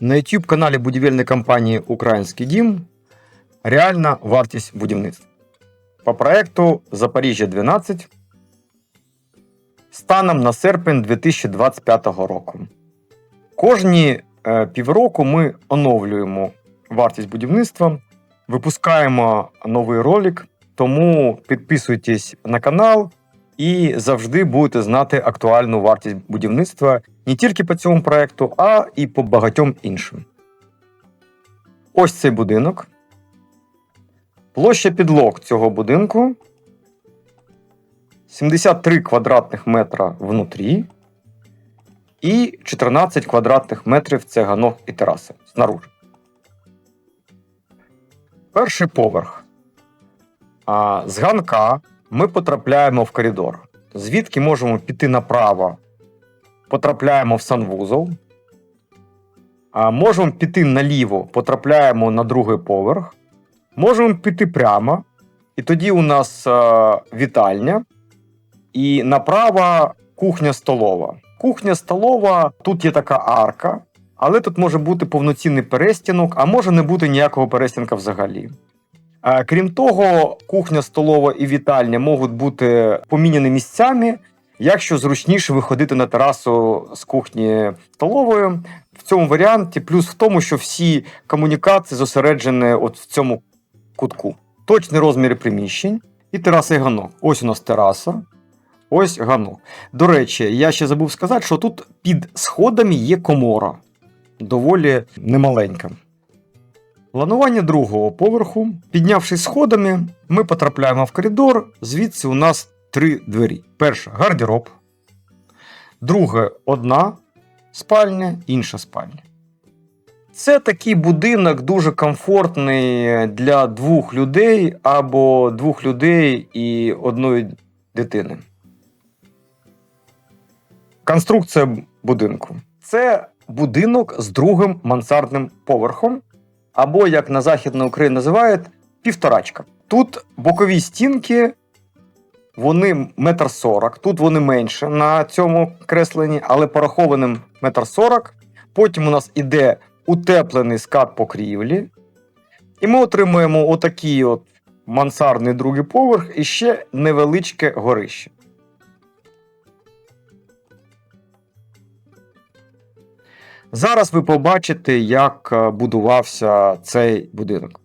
На YouTube каналі будівельної компанії Український дім реальна вартість будівництва. По проекту Запоріжжя 12 станом на серпень 2025 року. Кожні е, півроку ми оновлюємо вартість будівництва, випускаємо новий ролик, тому підписуйтесь на канал і завжди будете знати актуальну вартість будівництва не тільки по цьому проекту, а і по багатьом іншим. Ось цей будинок. Площа підлог цього будинку 73 квадратних метра внутрі і 14 квадратних метрів це ганок і тераса знаружи. Перший поверх. А, з ганка ми потрапляємо в коридор. Звідки можемо піти направо, потрапляємо в санвузол. А можемо піти наліво, потрапляємо на другий поверх. Можемо піти прямо, і тоді у нас е, вітальня, і направо кухня столова. Кухня столова, тут є така арка, але тут може бути повноцінний перестінок, а може не бути ніякого перестінка взагалі. Е, Крім того, кухня столова і вітальня можуть бути поміняні місцями, якщо зручніше виходити на терасу з кухні столовою. В цьому варіанті плюс в тому, що всі комунікації зосереджені от в цьому кутку. Точні розміри приміщень і тераса і ганок. Ось у нас тераса, ось ганок. До речі, я ще забув сказати, що тут під сходами є комора, доволі немаленька. Планування другого поверху. Піднявшись сходами, ми потрапляємо в коридор. Звідси у нас три двері: перша гардероб, друга одна спальня, інша спальня. Це такий будинок дуже комфортний для двох людей або двох людей і одної дитини. Конструкція будинку. Це будинок з другим мансардним поверхом, або, як на Західній Україні називають, півторачка. Тут бокові стінки, вони метр сорок. Тут вони менше на цьому кресленні, але порахованим метр сорок. Потім у нас іде утеплений скат покрівлі. І ми отримуємо отакий от мансардний другий поверх і ще невеличке горище. Зараз ви побачите, як е, будувався цей будинок.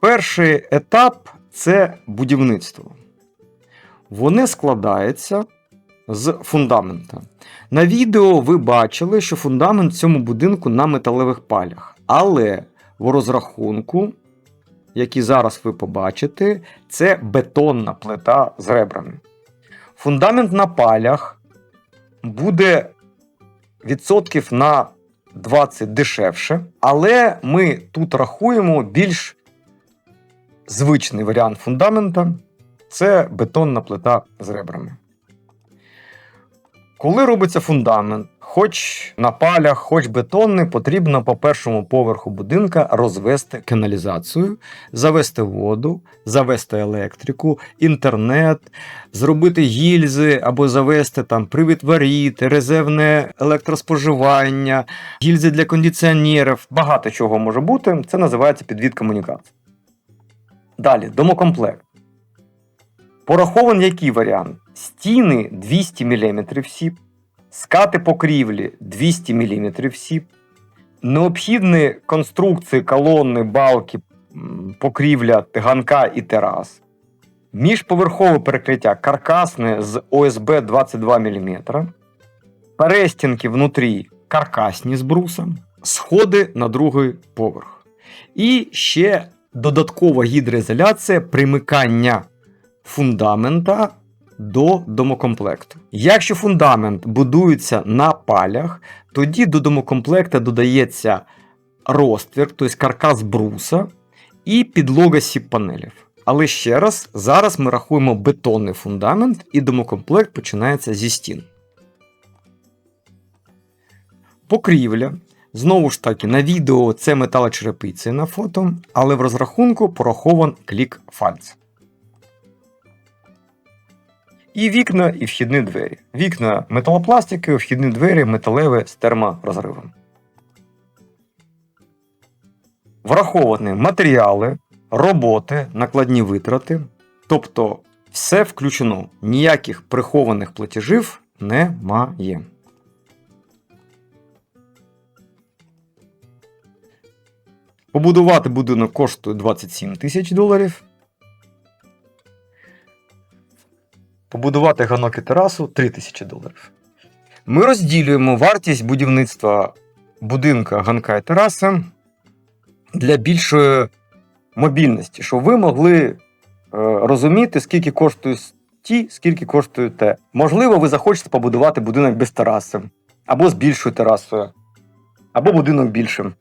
Перший етап це будівництво. Воно складається з фундамента. На відео ви бачили, що фундамент в цьому будинку на металевих палях. Але в розрахунку, який зараз ви побачите, це бетонна плита з ребрами. Фундамент на палях буде відсотків на 20 дешевше, але ми тут рахуємо більш звичний варіант фундамента це бетонна плита з ребрами. Коли робиться фундамент, хоч на палях, хоч бетонний, потрібно по першому поверху будинка розвести каналізацію, завести воду, завести електрику, інтернет, зробити гільзи або завести там привід воріт, резервне електроспоживання, гільзи для кондиціонерів. Багато чого може бути. Це називається підвід комунікації. Далі, домокомплект. Порахований який варіант? Стіни 200 мм сіп, скати покрівлі 200 мм сіп, необхідні конструкції колонни, балки, покрівля, ганка і терас, міжповерхове перекриття каркасне з ОСБ 22 мм, перестінки внутрі каркасні з брусом, сходи на другий поверх. І ще додаткова гідроізоляція примикання фундамента до домокомплекту. Якщо фундамент будується на палях, тоді до домокомплекта додається розтвір, тобто каркас бруса і підлога сіп-панелів. Але ще раз, зараз ми рахуємо бетонний фундамент, і домокомплект починається зі стін. Покрівля. Знову ж таки, на відео це металочерепиця на фото, але в розрахунку порахован клік фальц. І вікна, і вхідні двері. Вікна металопластикові, вхідні двері металеві з терморозривом. Враховані матеріали, роботи, накладні витрати. Тобто все включено. Ніяких прихованих платежів немає. Побудувати будинок коштує 27 тисяч доларів. Побудувати ганок і терасу 3 тисячі доларів. Ми розділюємо вартість будівництва будинка, ганка і тераси для більшої мобільності, щоб ви могли е, розуміти, скільки коштує ті, скільки коштує те. Можливо, ви захочете побудувати будинок без тераси, або з більшою терасою, або будинок більшим.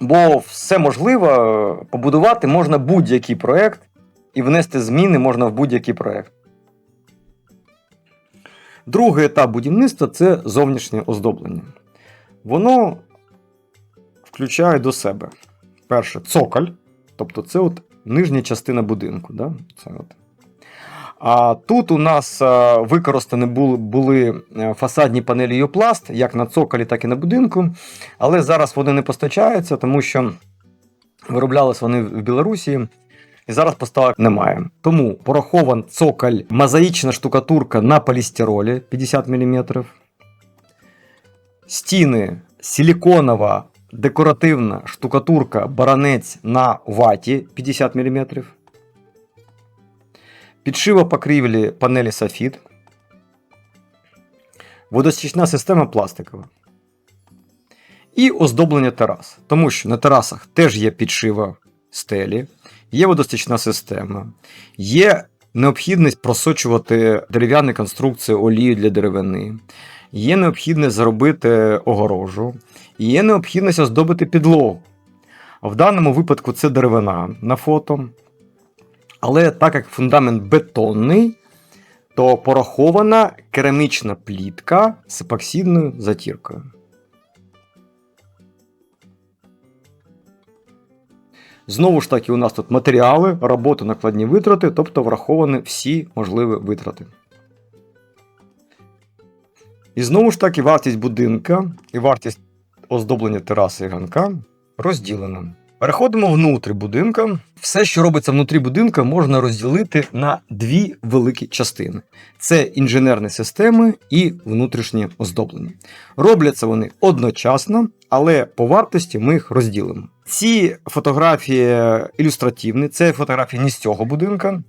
Бо все можливо, е, побудувати можна будь-який проєкт, і внести зміни можна в будь-який проєкт. Другий етап будівництва це зовнішнє оздоблення. Воно включає до себе перше цоколь, тобто це от нижня частина будинку. Да? Це от. А тут у нас е, використані були, е, фасадні панелі Йопласт, як на цоколі, так і на будинку. Але зараз вони не постачаються, тому що вироблялись вони в Білорусі. І зараз поставок немає. Тому порахован цоколь, мозаїчна штукатурка на полістиролі 50 мм. Стіни силіконова декоративна штукатурка баранець на ваті 50 мм. Підшива покрівлі панелі софіт. Водостічна система пластикова. І оздоблення терас. Тому що на терасах теж є підшива стелі, є водостічна система, є необхідність просочувати дерев'яні конструкції олію для деревини, є необхідність зробити огорожу, є необхідність оздобити підлогу. В даному випадку це деревина на фото. Але так як фундамент бетонний, то порахована керамічна плітка з епоксидною затіркою. Знову ж таки, у нас тут матеріали, роботи, накладні витрати, тобто враховані всі можливі витрати. І знову ж таки, вартість будинка і вартість оздоблення тераси і ганка розділена. Переходимо внутрі будинка. Все, що робиться внутрі будинка, можна розділити на дві великі частини: це інженерні системи і внутрішнє оздоблення. Робляться вони одночасно, але по вартості ми їх розділимо. Ці фотографії ілюстративні, це фотографії не з цього будинка.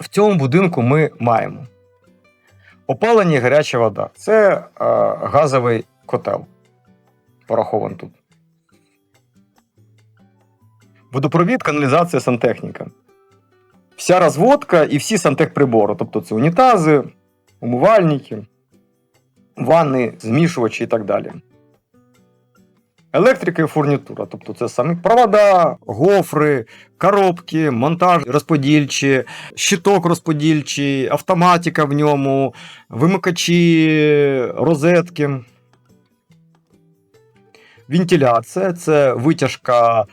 В цьому будинку ми маємо опалення і гаряча вода. Це е, газовий котел. Порахован тут. Водопровід, каналізація, сантехніка. Вся розводка і всі сантехприбори. Тобто це унітази, умивальники, ванни, змішувачі і так далі. Електрика і фурнітура, тобто це самі провода, гофри, коробки, монтаж розподільчі, щиток розподільчий, автоматика в ньому, вимикачі, розетки. Вентиляція це витяжка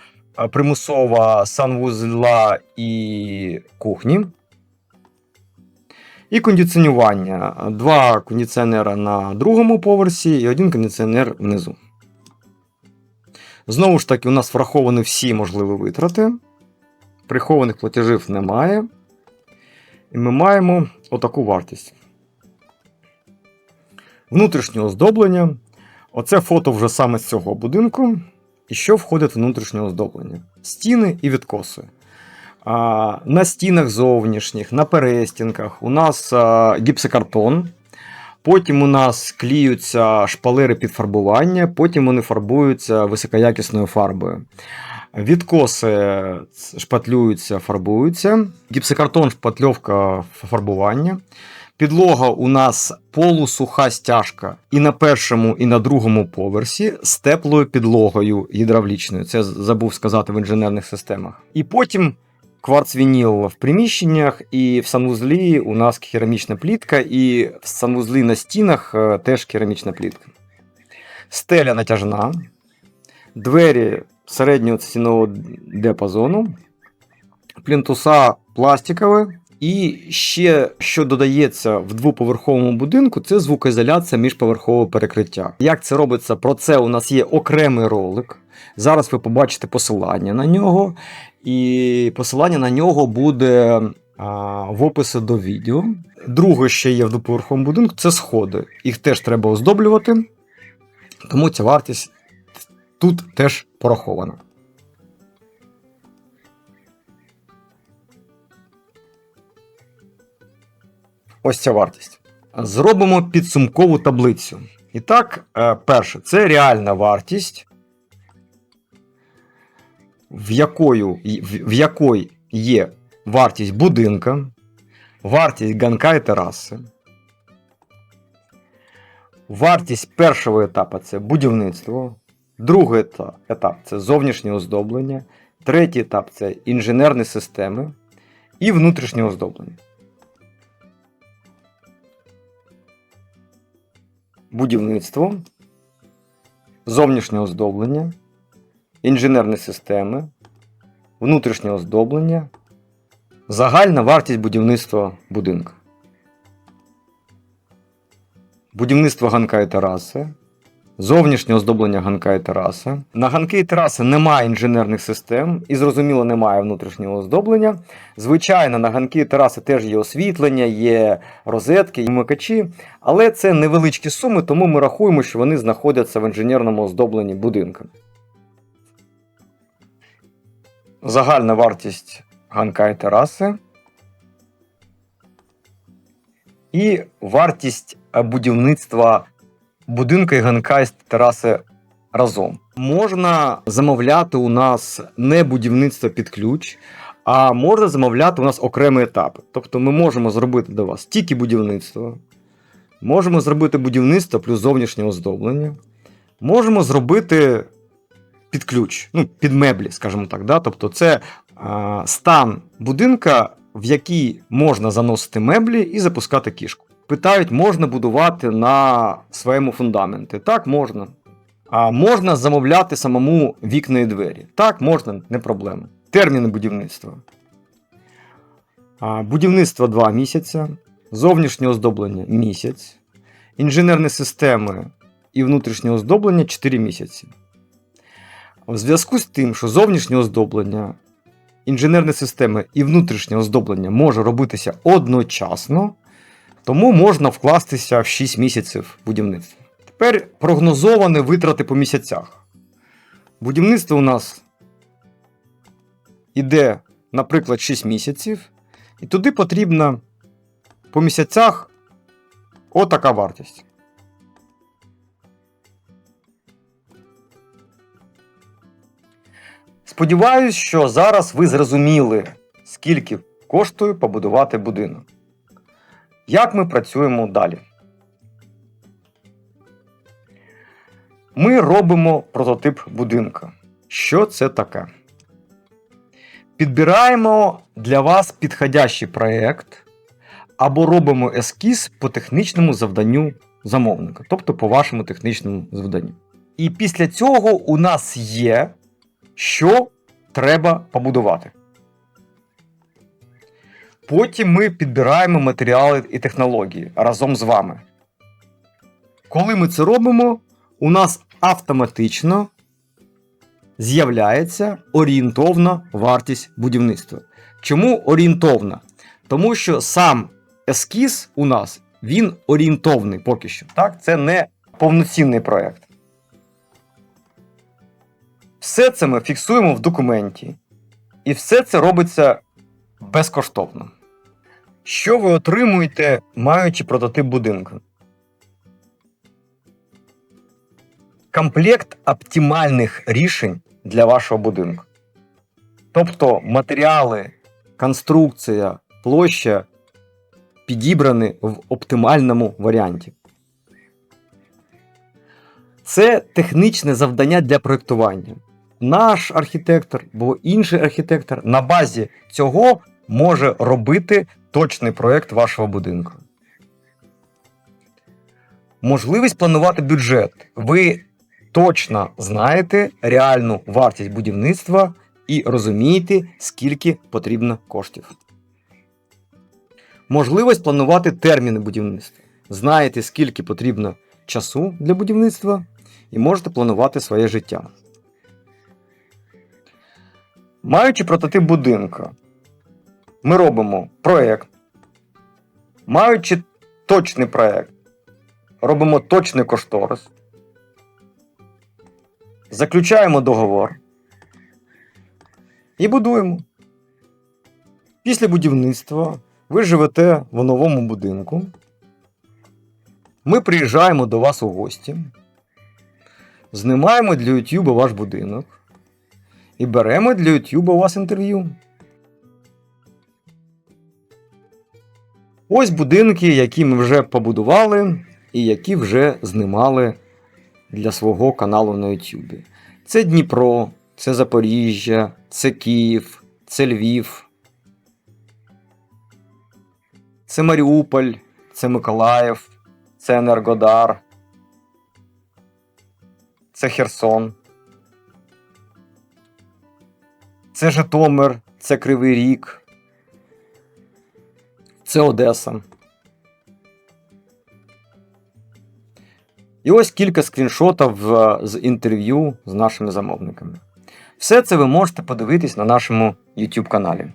примусова санвузла і кухні. І кондиціонування. Два кондиціонера на другому поверсі і один кондиціонер внизу. Знову ж таки, у нас враховані всі можливі витрати. Прихованих платежів немає. І ми маємо отаку вартість. Внутрішнє оздоблення. Оце фото вже саме з цього будинку. І що входить в внутрішнє оздоблення? Стіни і відкоси. А, на стінах зовнішніх, на перестінках у нас а, гіпсокартон. Потім у нас кліються шпалери під фарбування, потім вони фарбуються високоякісною фарбою. Відкоси шпатлюються, фарбуються. Гіпсокартон, шпатльовка фарбування. Підлога у нас полусуха стяжка і на першому, і на другому поверсі з теплою підлогою гідравлічною. Це забув сказати в інженерних системах. І потім кварцвініл в приміщеннях, і в санвузлі у нас керамічна плітка, і в санвузлі на стінах е, теж керамічна плітка. Стеля натяжна, двері середнього стінового диапазону, плінтуса пластикові. І ще що додається в двоповерховому будинку, це звукоізоляція міжповерхового перекриття. Як це робиться? Про це у нас є окремий ролик. Зараз ви побачите посилання на нього, і посилання на нього буде а, в описі до відео. Друге, що є в двоповерховому будинку, це сходи. Їх теж треба оздоблювати, тому ця вартість тут теж порахована. Ось ця вартість. Зробимо підсумкову таблицю. І так, е, перше, це реальна вартість, в якою, в, якої є вартість будинка, вартість ганка і тераси. Вартість першого етапу це будівництво, другий етап це зовнішнє оздоблення, третій етап це інженерні системи і внутрішнє оздоблення. Будівництво, зовнішнє оздоблення, інженерні системи, внутрішнє оздоблення, загальна вартість будівництва будинку. Будівництво ганка і тераси, зовнішнє оздоблення ганка і тераси. На ганки і тераси немає інженерних систем і, зрозуміло, немає внутрішнього оздоблення. Звичайно, на ганки і тераси теж є освітлення, є розетки, і вмикачі, але це невеличкі суми, тому ми рахуємо, що вони знаходяться в інженерному оздобленні будинка. Загальна вартість ганка і тераси. І вартість будівництва будинка і ганка і тераси разом. Можна замовляти у нас не будівництво під ключ, а можна замовляти у нас окремі етапи. Тобто ми можемо зробити до вас тільки будівництво, можемо зробити будівництво плюс зовнішнє оздоблення, можемо зробити під ключ, ну, під меблі, скажімо так. Да? Тобто це а, стан будинка, в який можна заносити меблі і запускати кішку. Питають, можна будувати на своєму фундаменті. Так, можна. А можна замовляти самому вікна і двері. Так, можна, не проблема. Терміни будівництва. Будівництво 2 місяці, зовнішнє оздоблення місяць, інженерні системи і внутрішнє оздоблення 4 місяці. В зв'язку з тим, що зовнішнє оздоблення, інженерні системи і внутрішнє оздоблення може робитися одночасно, тому можна вкластися в 6 місяців будівництва. Тепер прогнозовані витрати по місяцях. Будівництво у нас іде, наприклад, 6 місяців, і туди потрібна по місяцях отака вартість. Сподіваюсь, що зараз ви зрозуміли, скільки коштує побудувати будинок. Як ми працюємо далі? Ми робимо прототип будинка. Що це таке? Підбираємо для вас підходящий проєкт або робимо ескіз по технічному завданню замовника, тобто по вашому технічному завданню. І після цього у нас є, що треба побудувати. Потім ми підбираємо матеріали і технології разом з вами. Коли ми це робимо, у нас автоматично з'являється орієнтовна вартість будівництва. Чому орієнтовна? Тому що сам ескіз у нас він орієнтовний поки що. Так? Це не повноцінний проєкт. Все це ми фіксуємо в документі. І все це робиться безкоштовно. Що ви отримуєте, маючи прототип будинку? Комплект оптимальних рішень для вашого будинку. Тобто матеріали, конструкція, площа підібрані в оптимальному варіанті. Це технічне завдання для проєктування. Наш архітектор або інший архітектор на базі цього може робити точний проєкт вашого будинку. Можливість планувати бюджет. Ви точно знаєте реальну вартість будівництва і розумієте, скільки потрібно коштів. Можливість планувати терміни будівництва. Знаєте, скільки потрібно часу для будівництва, і можете планувати своє життя. Маючи прототип будинку, ми робимо проєкт. Маючи точний проєкт, робимо точний кошторис. Заключаємо договор і будуємо. Після будівництва ви живете в новому будинку. Ми приїжджаємо до вас у гості, знімаємо для YouTube ваш будинок і беремо для YouTube у вас інтерв'ю. Ось будинки, які ми вже побудували і які вже знімали для свого каналу на YouTube. Це Дніпро, це Запоріжжя, це Київ, це Львів. Це Маріуполь, це Миколаїв, це Енергодар, це Херсон. Це Житомир, це Кривий Ріг, це Одеса. І ось кілька скріншотів з інтерв'ю з нашими замовниками. Все це ви можете подивитись на нашому YouTube каналі.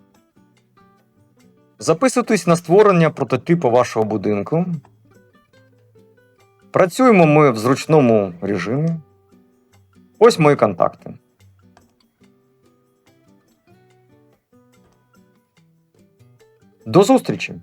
Записуйтесь на створення прототипу вашого будинку. Працюємо ми в зручному режимі. Ось мої контакти. До зустрічі!